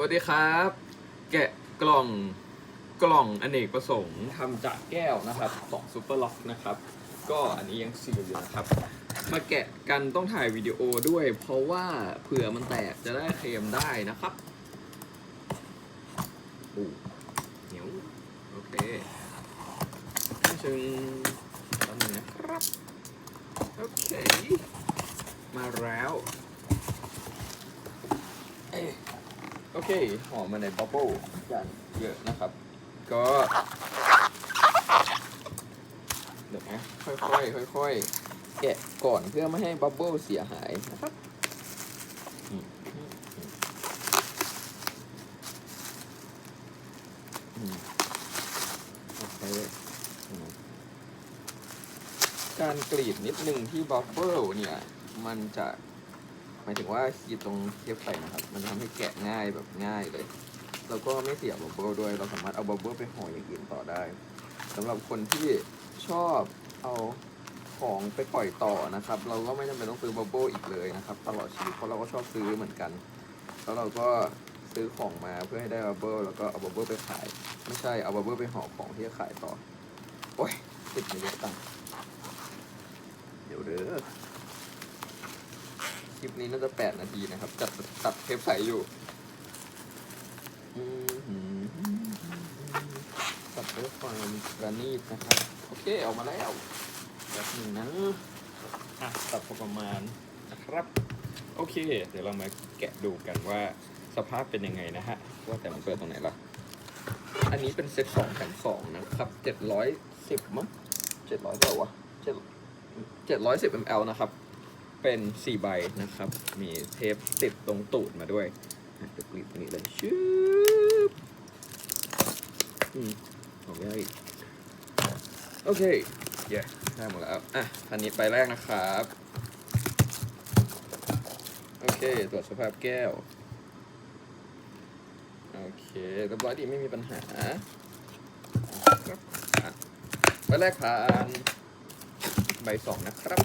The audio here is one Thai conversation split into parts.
สวัสดีครับ แกะกล่องกล่องอเนกประสงค์ทำจากแก้วนะครับของซูเปอร์ล็อกนะครับ ก็อันนี้ยังซีลอยู่นะครับ มาแกะกันต้องถ่ายวิดีโอด้วย เพราะว่าเผื่อมันแตกจะได้เคลมได้นะครับโอ้เหนียวโอเคจึงตอนนี้นะครับ โอเค มาแล้วเอ้ยโอเคหอมมาในบับเบิ้ลอย่างเยอะนะครับ ก็ เดี๋ยวนะค่อยๆค่อยๆแกะก่อนเพื่อไม่ให้บับเบิ้ลเสียหายนะครับอืมอืมอืมโอเคอืมการกรีดนิดนึงที่บับเบิ้ลเนี่ย มันจะ มายถึงว่าขีดตรงเทปใส่นะครับ มันทำให้แกะง่ายแบบง่ายเลย แล้วก็ไม่เสียบับเบิ้ลด้วย เราสามารถเอาบับเบิ้ลไปห่ออย่างอื่นต่อได้สำหรับคนที่ชอบเอาของไปปล่อยต่อนะครับ เราก็ไม่จำเป็นต้องซื้อบับเบิ้ลอีกเลยนะครับ ตลอดชีวิตเพราะเราก็ชอบซื้อเหมือนกัน แล้วเราก็ซื้อของมาเพื่อให้ได้บับเบิ้ลแล้วก็เอาบับเบิ้ลไปขาย ไม่ใช่เอาบับเบิ้ลไปห่อของที่จะขายต่อ โอ้ยติดไม่เยอะตังค์เดี๋ยวเด้อ คลิปนี้น่าจะแปดนาทีนะครับ จัดตัดเทปใสอยู่ตัดด้วยความประณีตนะครับ โอเคออกมาแล้วแบบหนึ่งนะอะตัดพอประมาณนะครับ โอเค เดี๋ยวเรามาแกะดูกันว่าสภาพเป็นยังไงนะฮะ ว่าแต่มันเปิดตรงไหนล่ะ อันนี้เป็นเซ็ตสองแถมสองนะครับเจ็ดร้อยสิบมั้งเจ็ดร้อยเท่าไหร่วะเจ็ดเจ็ดร้อยสิบมลนะครับ เป็นสี่ใบนะครับ มีเทปติดตรงตูดมาด้วยอะเดี๋ยวกรีดนี้เลยชืบอืมออกได้อีกโอเค เย้ได้หมดแล้ว อะอันนี้ใบแรกนะครับ โอเค ตรวจสภาพแก้ว โอเคเรียบร้อยดีไม่มีปัญหาครับอะใบแรกผ่าน ใบสองนะครับ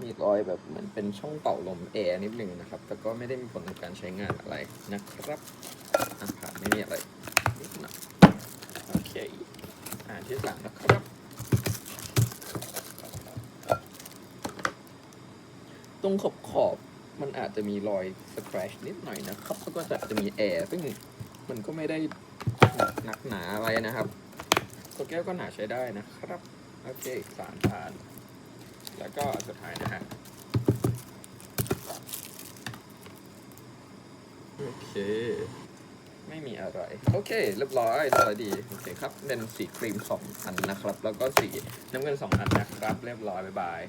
มีรอยแบบเหมือนเป็นช่องเป่าลมแอร์นิดนึงนะครับ แต่ก็ไม่ได้มีผลในการใช้งานอะไรนะครับอะผ่านไม่มีอะไรนิดหน่อยโอเคอ่านที่หลังนะครับ ตรงขอบขอบมันอาจจะมีรอยสคร t ชนิดหน่อยนะครับแล้วก็จะอาจจะมีแอร์ซึ่งมันก็ไม่ได้หนักหนาอะไรนะครับตัวแก้วก็หนาใช้ได้นะครับ โอเคสารผ่าน แล้วก็สุดท้ายนะฮะโอเค ไม่มีอะไร โอเค เรียบร้อยเรียบร้อยดี โอเคครับเป็นสีครีมสองอันนะครับ แล้วก็สีน้ำเงินสองอันนะครับ เรียบร้อย บ๊ายบาย